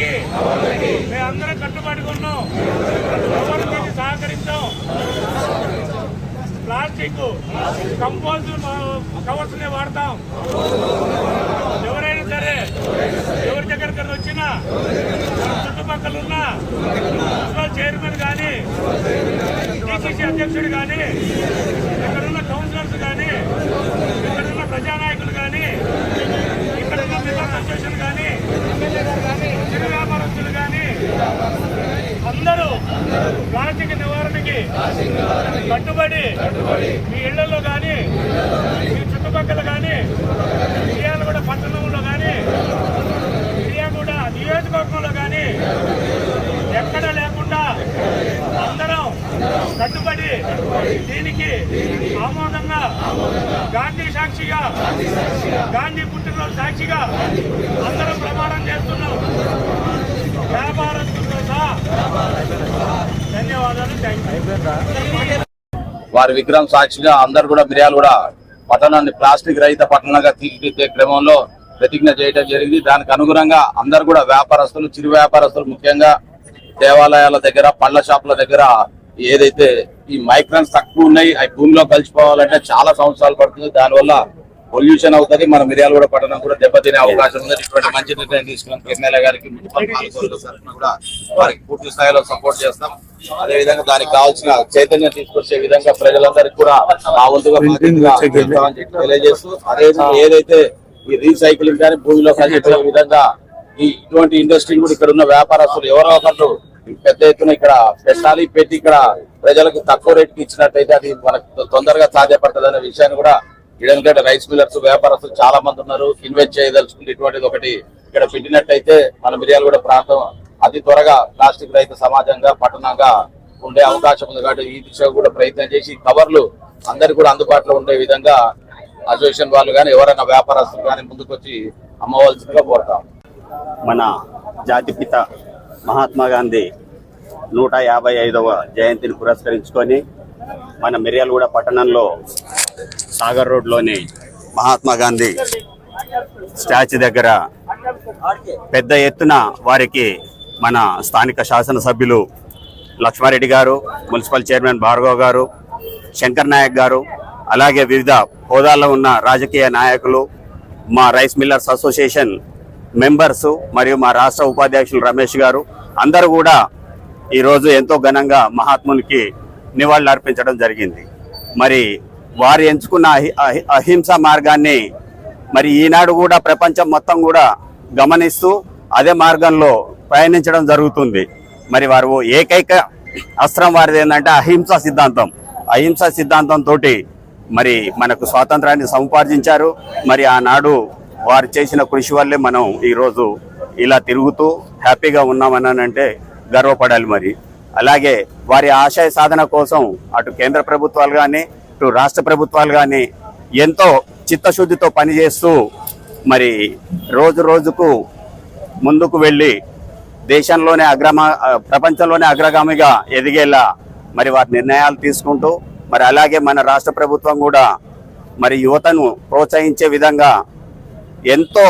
నివారణకి మేమందరం కట్టుబడి ఉన్నాం కవర్లు సహకరించాం? ప్లాస్టిక్ కంపోజ్ కవర్స్ నే వాడతాం. ఎవరైనా సరే ఎవరి దగ్గరికి వచ్చినా చుట్టుపక్కల ఉన్న మున్సిపల్ చైర్మన్ కానీ డిసిసి అధ్యక్షుడు కానీ ఇక్కడున్న కౌన్సిలర్స్ కానీ ఇక్కడున్న ప్రజానాయకులు కానీ ఇక్కడున్న మిగతా అసోసియేషన్ కానీ చిరు వ్యాపారస్తులు కానీ అందరూ ప్లాస్టిక్ నివారణకి కట్టుబడి మీ ఇళ్ళలో కానీ మీ చుట్టుపక్కల కానీ మిర్యాలగూడ పట్టణంలో కానీ మిర్యాలగూడ నియోజకవర్గంలో కానీ ఎక్కడ లేకుండా అందరం కట్టుబడి దీనికి ఆమోదంగా గాంధీ సాక్షిగా గాంధీ పుట్టినరోజు సాక్షిగా అందరం ప్రమాణం చేస్తున్నాం వ్యాపారస్తులతో సహా ధన్యవాదాలు థ్యాంక్ యూ వారి విగ్రహం సాక్షిగా అందరు కూడా మిర్యాలు కూడా పట్టణాన్ని ప్లాస్టిక్ రహిత పట్టణంగా తీర్చిదిద్దే క్రమంలో ప్రతిజ్ఞ చేయడం జరిగింది. దానికి అనుగుణంగా అందరు కూడా వ్యాపారస్తులు చిరు వ్యాపారస్తులు ముఖ్యంగా దేవాలయాల దగ్గర పండ్ల షాపుల దగ్గర ఏదైతే ఈ మైక్రాన్స్ తక్కువ ఉన్నాయి అవి భూమిలో కలిసిపోవాలంటే చాలా సంవత్సరాలు పడుతుంది. దానివల్ల పొల్యూషన్ అవుతుంది మన మిర్యాల కూడా పట్టణం కూడా దెబ్బతినే అవకాశం ఉంది ఇటువంటి మంచి నిర్ణయం తీసుకున్న. ఎమ్మెల్యే గారికి కూడా వారికి పూర్తి స్థాయిలో సపోర్ట్ చేస్తాం. అదే విధంగా దానికి కావాల్సిన చైతన్యం తీసుకొచ్చే విధంగా ప్రజలందరికీ కూడా మా వంతుగా తెలియజేస్తూ అదే ఏదైతే ఈ రీసైక్లింగ్ కానీ భూమిలో కలిసే విధంగా ఈ ఇటువంటి ఇండస్ట్రీ కూడా ఇక్కడ ఉన్న వ్యాపారస్తులు ఎవరో ఒకరు పెద్ద ఎత్తున ఇక్కడ పెట్టాలి పెట్టి ఇక్కడ ప్రజలకు తక్కువ రేటుకి ఇచ్చినట్టయితే అది మనకు తొందరగా సాధ్యపడుతుంది అనే విషయాన్ని కూడా ఇడంకట రైస్ మిల్లర్స్ వ్యాపారస్తులు చాలా మంది ఉన్నారు. ఇన్వెస్ట్ చేయదలుచుకుంటే ఇటువంటిది ఒకటి ఇక్కడ పెట్టినట్టయితే మన మిర్యాలగూడ ప్రాంతం అతి త్వరగా ప్లాస్టిక్ రహిత సమాజంగా పట్టణంగా ఉండే అవకాశం ఉంది కాబట్టి ఈ దిశగా కూడా ప్రయత్నం చేసి కవర్లు అందరికి కూడా అందుబాటులో ఉండే విధంగా అసోసియేషన్ వాళ్ళు కానీ ఎవరైనా వ్యాపారస్తులు కానీ ముందుకొచ్చి అమ్మవలసిందిగా కోరుతాం. మన జాతిపిత మహాత్మా గాంధీ నూట యాభై ఐదవ జయంతిని పురస్కరించుకొని మన మిర్యాలగూడ పట్టణంలో సాగర్ రోడ్లోని మహాత్మా గాంధీ స్టాచ్యూ దగ్గర పెద్ద ఎత్తున వారికి మన స్థానిక శాసనసభ్యులు లక్ష్మారెడ్డి గారు మున్సిపల్ చైర్మన్ భార్గవ్ గారు శంకర్ నాయక్ గారు అలాగే వివిధ హోదాల్లో ఉన్న రాజకీయ నాయకులు మా రైస్ మిల్లర్స్ అసోసియేషన్ మెంబర్స్ మరియు మా రాష్ట్ర ఉపాధ్యక్షులు రమేష్ గారు అందరూ కూడా ఈరోజు ఎంతో ఘనంగా మహాత్మునికి నివాళులు అర్పించడం జరిగింది. మరి వారు ఎంచుకున్న అహి అహింస మార్గాన్ని మరి ఈనాడు కూడా ప్రపంచం మొత్తం కూడా గమనిస్తూ అదే మార్గంలో ప్రయాణించడం జరుగుతుంది. మరి వారు ఏకైక అస్త్రం వారిది ఏంటంటే అహింస సిద్ధాంతం. అహింస సిద్ధాంతంతో మరి మనకు స్వాతంత్రాన్ని సముపార్జించారు. మరి ఆనాడు వారు చేసిన కృషి వల్లే మనం ఈరోజు ఇలా తిరుగుతూ హ్యాపీగా ఉన్నామనంటే గర్వపడాలి మరి. అలాగే వారి ఆశయ సాధన కోసం అటు కేంద్ర ప్రభుత్వాలు కానీ ఇటు రాష్ట్ర ప్రభుత్వాలు కానీ ఎంతో చిత్తశుద్ధితో పనిచేస్తూ మరి రోజు రోజుకు ముందుకు వెళ్ళి దేశంలోనే అగ్రమా ప్రపంచంలోనే అగ్రగామిగా ఎదిగేలా మరి వారి నిర్ణయాలు తీసుకుంటూ మరి అలాగే మన రాష్ట్ర ప్రభుత్వం కూడా మరి యువతను ప్రోత్సహించే విధంగా ఎంతో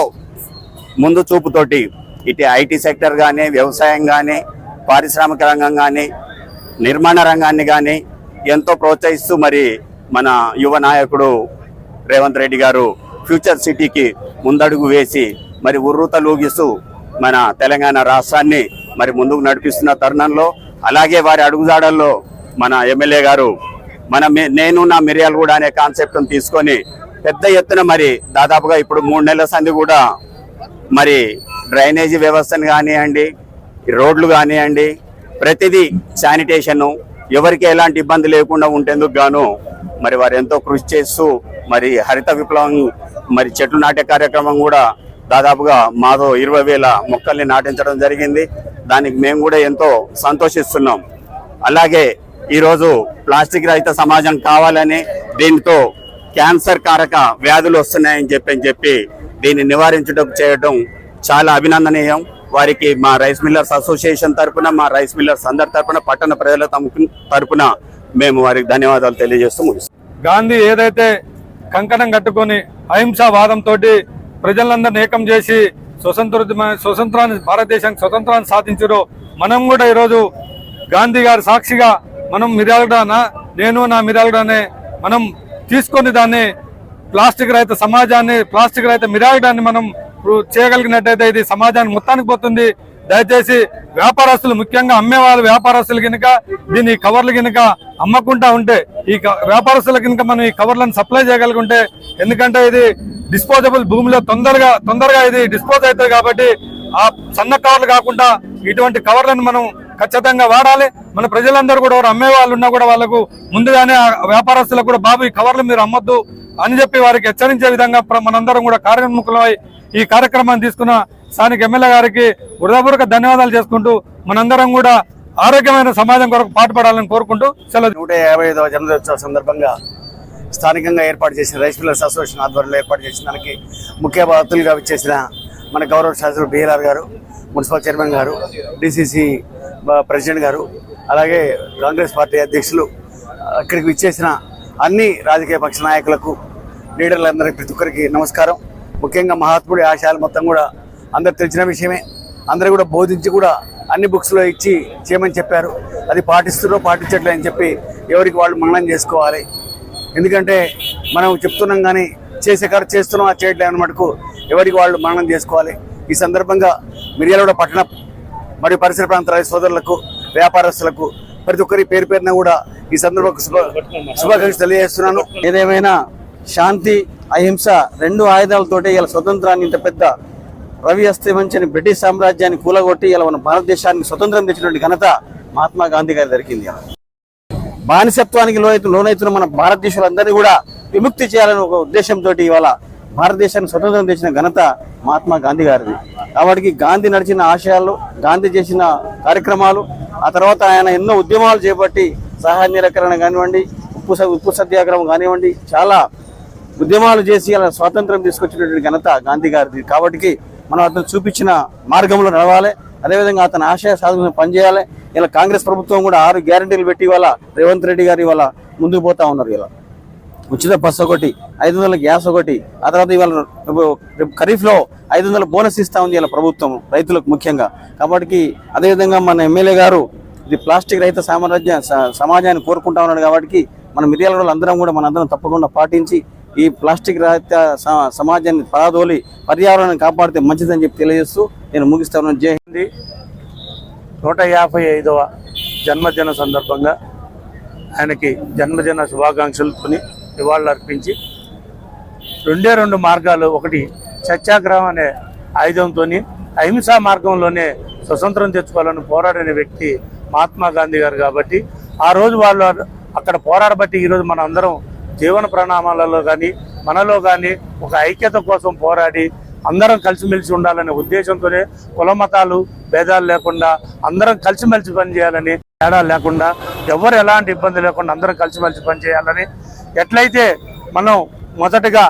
ముందు చూపుతోటి ఇటు ఐటీ సెక్టర్ కానీ వ్యవసాయం కానీ పారిశ్రామిక రంగం కానీ నిర్మాణ రంగాన్ని కానీ ఎంతో ప్రోత్సహిస్తూ మరి మన యువ నాయకుడు రేవంత్ రెడ్డి గారు ఫ్యూచర్ సిటీకి ముందడుగు వేసి మరి ఉర్రూతలూగిస్తూ మన తెలంగాణ రాష్ట్రాన్ని మరి ముందుకు నడిపిస్తున్న తరుణంలో అలాగే వారి అడుగుజాడల్లో మన ఎమ్మెల్యే గారు మన నేను నా మిర్యాలగూడ అనే కాన్సెప్ట్ను తీసుకొని పెద్ద ఎత్తున మరి దాదాపుగా ఇప్పుడు మూడు నెలల సంది కూడా మరి డ్రైనేజీ వ్యవస్థను కానివ్వండి రోడ్లు కానివ్వండి ప్రతిదీ శానిటేషను ఎవరికి ఎలాంటి ఇబ్బంది లేకుండా ఉండేందుకు గాను మరి వారు ఎంతో కృషి చేస్తూ మరి హరిత విప్లవం మరి చెట్లు నాటే కార్యక్రమం కూడా దాదాపుగా మాతో ఇరవై వేల మొక్కల్ని నాటించడం జరిగింది. దానికి మేము కూడా ఎంతో సంతోషిస్తున్నాం. అలాగే ఈరోజు ప్లాస్టిక్ రహిత సమాజం కావాలని దీంతో క్యాన్సర్ కారక వ్యాధులు వస్తున్నాయని చెప్పి అని చెప్పి దీన్ని నివారించడం చేయడం చాలా అభినందనీయం. వారికి మా రైస్ మిల్లర్స్ అసోసియేషన్ తరపున మా రైస్ మిల్లర్స్ అందరి తరఫున పట్టణ ప్రజల తరఫున మేము వారికి ధన్యవాదాలు తెలియజేస్తూ ముగిస్తాం గాంధీ ఏదైతే కంకణం కట్టుకొని అహింసావాదంతో ప్రజలందరినీ ఏకం చేసి స్వతంత్ర స్వతంత్రాన్ని భారతదేశానికి స్వతంత్రాన్ని సాధించరు మనం కూడా ఈరోజు గాంధీ గారి సాక్షిగా మనం మిర్యాలగూడ నేను నా మిర్యాలగూడనే మనం తీసుకొని దాన్ని ప్లాస్టిక్ రహిత సమాజాన్ని ప్లాస్టిక్ రహిత మిరాగడాన్ని మనం చేయగలిగినట్టయితే ఇది సమాజానికి మొత్తానికి పోతుంది. దయచేసి వ్యాపారస్తులు ముఖ్యంగా అమ్మే వాళ్ళ వ్యాపారస్తులు కనుక దీని కవర్లు కనుక అమ్మకుండా ఉంటే ఈ క- వ్యాపారస్తుల కనుక మనం ఈ కవర్లను సప్లై చేయగలుగుంటే ఎందుకంటే ఇది డిస్పోజబుల్ భూమిలో తొందరగా తొందరగా ఇది డిస్పోజ్ అవుతుంది కాబట్టి ఆ సన్న కవర్లు కాకుండా ఇటువంటి కవర్లను మనం ఖచ్చితంగా వాడాలి. మన ప్రజలందరూ కూడా ఎవరు అమ్మే వాళ్ళు ఉన్నా కూడా వాళ్ళకు ముందుగానే ఆ వ్యాపారస్తులకు కూడా బాబు ఈ కవర్లు మీరు అమ్మొద్దు అని చెప్పి వారికి హెచ్చరించే విధంగా ప్ర- మనందరం కూడా కార్యోన్ముఖులమై ఈ కార్యక్రమాన్ని తీసుకున్న స్థానిక ఎమ్మెల్యే గారికి హృదయపూర్వక ధన్యవాదాలు చేసుకుంటూ మనందరం కూడా ఆరోగ్యమైన సమాజం కొరకు పాటుపడాలని కోరుకుంటూ సెలవు నూట యాభై ఐదవ జన్మదినోత్సవ సందర్భంగా స్థానికంగా ఏర్పాటు చేసిన రైస్ మిల్లర్స్ అసోసియేషన్ ఆధ్వర్యంలో ఏర్పాటు చేసిన దానికి ముఖ్య అతిథులుగా విచ్చేసిన మన గౌరవ శాసకుడు బిఎల్ఆర్ గారు మున్సిపల్ చైర్మన్ గారు డిసిసి ప్రెసిడెంట్ గారు అలాగే కాంగ్రెస్ పార్టీ అధ్యక్షులు ఇక్కడికి విచ్చేసిన అన్ని రాజకీయ పక్ష నాయకులకు లీడర్లందరికీ ప్రతి ఒక్కరికి నమస్కారం. ముఖ్యంగా మహాత్ముడి ఆశయాలు మొత్తం కూడా అందరు తెలిసిన విషయమే. అందరూ కూడా బోధించి కూడా అన్ని బుక్స్లో ఇచ్చి చేయమని చెప్పారు. అది పాటిస్తున్నారో పాటించట్లే అని చెప్పి ఎవరికి వాళ్ళు మననం చేసుకోవాలి. ఎందుకంటే మనం చెప్తున్నాం కానీ చేసే కాడ చేస్తున్నాం అది చేయట్లేదు మటుకు ఎవరికి వాళ్ళు మననం చేసుకోవాలి. ఈ సందర్భంగా మిర్యాలగూడ పట్టణ మరియు పరిసర ప్రాంత సోదరులకు వ్యాపారస్తులకు ప్రతి ఒక్కరి పేరు పేరున కూడా ఈ సందర్భంగా శుభ శుభాకాంక్షలు తెలియజేస్తున్నాను. ఏదేమైనా శాంతి అహింస రెండు ఆయుధాలతోటి ఇలా స్వతంత్రాన్ని ఇంత పెద్ద రవి అస్తమించని బ్రిటిష్ సామ్రాజ్యాన్ని కూలగొట్టి ఇలా మన భారతదేశానికి స్వతంత్రం తెచ్చినటువంటి ఘనత మహాత్మా గాంధీ గారి దొరికింది. బానిసత్వానికి లోనైతు లోనైతున్న మన భారతదేశాలందరినీ కూడా విముక్తి చేయాలని ఒక ఉద్దేశంతో ఇవాళ భారతదేశాన్ని స్వతంత్రం తెచ్చిన ఘనత మహాత్మా గాంధీ గారిది. కాబట్టి గాంధీ నడిచిన ఆశయాలు గాంధీ చేసిన కార్యక్రమాలు ఆ తర్వాత ఆయన ఎన్నో ఉద్యమాలు చేపట్టి సహాయ నిరాకరణ కానివ్వండి ఉప్పు స- ఉప్పు సత్యాగ్రహం కానివ్వండి చాలా ఉద్యమాలు చేసి అలా స్వాతంత్రం తీసుకొచ్చినటువంటి ఘనత గాంధీ గారిది. కాబట్టి మనం అతను చూపించిన మార్గంలో నడవాలి. అదేవిధంగా అతని ఆశయ సాధన పనిచేయాలి. ఇలా కాంగ్రెస్ ప్రభుత్వం కూడా ఆరు గ్యారంటీలు పెట్టి ఇవాళ రేవంత్ రెడ్డి గారు ఇవాళ ముందుకు పోతా ఉన్నారు ఇలా. ఉచిత బస్సు ఒకటి ఐదు వందల గ్యాస్ ఒకటి ఆ తర్వాత ఇవాళ ఖరీఫ్లో ఐదు వందల బోనస్ ఇస్తా ఉంది ఇలా ప్రభుత్వం రైతులకు ముఖ్యంగా. కాబట్టి అదేవిధంగా మన ఎమ్మెల్యే గారు ఇది ప్లాస్టిక్ రహిత సామ్రాజ్య స- సమాజాన్ని కోరుకుంటా ఉన్నాడు కాబట్టి మన మిర్యాల అందరం కూడా మనందరం తప్పకుండా పాటించి ఈ ప్లాస్టిక్ రహిత సమాజాన్ని పరాదోలి పర్యావరణాన్ని కాపాడితే మంచిదని చెప్పి తెలియజేస్తూ నేను ముగిస్తాను జై హింద్. నూట యాభై ఐదవ జన్మదిన సందర్భంగా ఆయనకి జన్మదిన శుభాకాంక్షలతోని నివాళులు అర్పించి రెండే రెండు మార్గాలు ఒకటి సత్యాగ్రహం అనే ఆయుధంతో అహింసా మార్గంలోనే స్వతంత్రం తెచ్చుకోవాలని పోరాడిన వ్యక్తి మహాత్మా గాంధీ గారు కాబట్టి ఆ రోజు వాళ్ళు అక్కడ పోరాడబట్టి ఈరోజు మన అందరం జీవన ప్రణామాలలో కానీ మనలో కానీ ఒక ఐక్యత కోసం పోరాడి అందరం కలిసిమెలిసి ఉండాలనే ఉద్దేశంతోనే కుల మతాలు భేదాలు లేకుండా అందరం కలిసిమెలిసి పనిచేయాలని తేడా లేకుండా ఎవరు ఎలాంటి ఇబ్బంది లేకుండా అందరం కలిసిమెలిసి పనిచేయాలని ఎట్లయితే మనం మొదటగా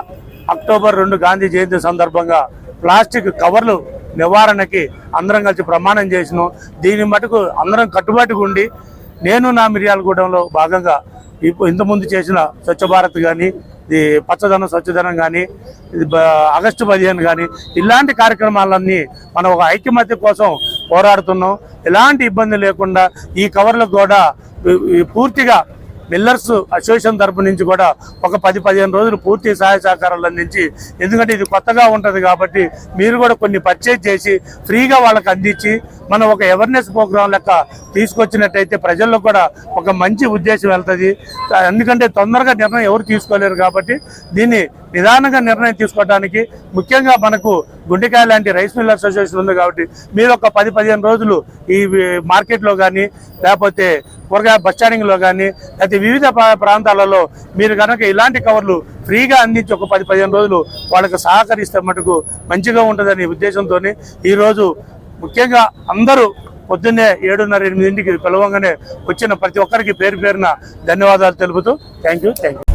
అక్టోబర్ రెండు గాంధీ జయంతి సందర్భంగా ప్లాస్టిక్ కవర్లు నివారణకి అందరం కలిసి ప్రమాణం చేసినాం. దీని మటుకు అందరం కట్టుబాటుగా ఉండి నేను నా మిర్యాలగూడెంలో భాగంగా ఇప్పుడు ఇంతకుముందు చేసిన స్వచ్ఛ భారత్ కానీ ఇది పచ్చదనం స్వచ్ఛదనం కానీ ఇది ఆగస్టు పదిహేను కానీ ఇలాంటి కార్యక్రమాలన్నీ మనం ఒక ఐక్యమత్య కోసం పోరాడుతున్నాం. ఎలాంటి ఇబ్బంది లేకుండా ఈ కవర్లకు కూడా పూర్తిగా మిల్లర్స్ అసోసియేషన్ తరపు నుంచి కూడా ఒక పది పదిహేను రోజులు పూర్తి సహాయ సహకారాలు అందించి ఎందుకంటే ఇది కొత్తగా ఉంటుంది కాబట్టి మీరు కూడా కొన్ని పర్చేజ్ చేసి ఫ్రీగా వాళ్ళకి అందించి మనం ఒక అవేర్నెస్ ప్రోగ్రాం లెక్క తీసుకొచ్చినట్టయితే ప్రజల్లో కూడా ఒక మంచి ఉద్దేశం వెళ్తుంది. ఎందుకంటే తొందరగా నిర్ణయం ఎవరు తీసుకోలేరు కాబట్టి దీన్ని నిదానంగా నిర్ణయం తీసుకోవడానికి ముఖ్యంగా మనకు గుండెకాయ లాంటి రైస్ మిల్లర్ అసోసియేషన్ ఉంది కాబట్టి మీరు ఒక పది పదిహేను రోజులు ఈ మార్కెట్లో కానీ లేకపోతే కూరగాయ బస్ స్టాండింగ్లో కానీ లేకపోతే వివిధ ప్రా- ప్రాంతాలలో మీరు కనుక ఇలాంటి కవర్లు ఫ్రీగా అందించి ఒక పది పదిహేను రోజులు వాళ్ళకి సహకరిస్తే మటుకు మంచిగా ఉంటుందనే ఉద్దేశంతో ఈరోజు ముఖ్యంగా అందరూ పొద్దున్నే ఏడున్నర ఎనిమిదింటికి పిలవంగానే వచ్చిన ప్రతి ఒక్కరికి పేరు పేరున ధన్యవాదాలు తెలుపుతూ థ్యాంక్ యూ థ్యాంక్ యూ